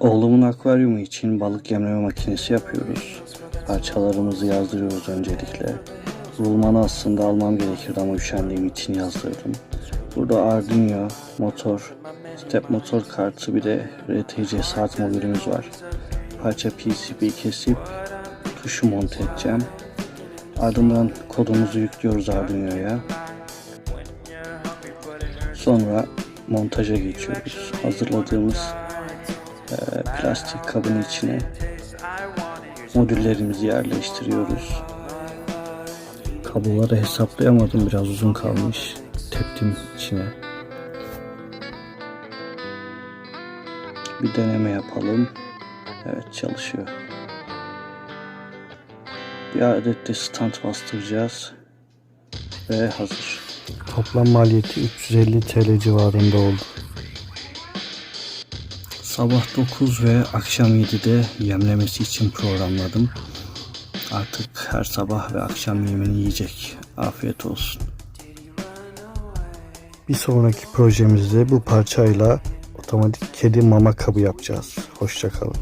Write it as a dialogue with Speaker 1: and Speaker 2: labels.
Speaker 1: Oğlumun akvaryumu için balık yemleme makinesi yapıyoruz. Parçalarımızı yazdırıyoruz öncelikle. Rulmanı aslında almam gerekirdi ama üşendiğim için yazdırdım. Burada Arduino, motor, step motor kartı bir de RTC saat modülümüz var. Parça PCB kesip tuşu monte edeceğim. Ardından kodumuzu yüklüyoruz Arduino'ya. Sonra montaja geçiyoruz. Hazırladığımız plastik kabın içine modüllerimizi yerleştiriyoruz. Kabloları hesaplayamadım biraz uzun kalmış. Teptim içine. Bir deneme yapalım. Evet çalışıyor. Bir adet de stand bastıracağız. Ve hazır. Toplam maliyeti 350 TL civarında oldu. Sabah 9 ve akşam 7'de yemlemesi için programladım. Artık her sabah ve akşam yemini yiyecek. Afiyet olsun. Bir sonraki projemizde bu parçayla otomatik kedi mama kabı yapacağız. Hoşçakalın.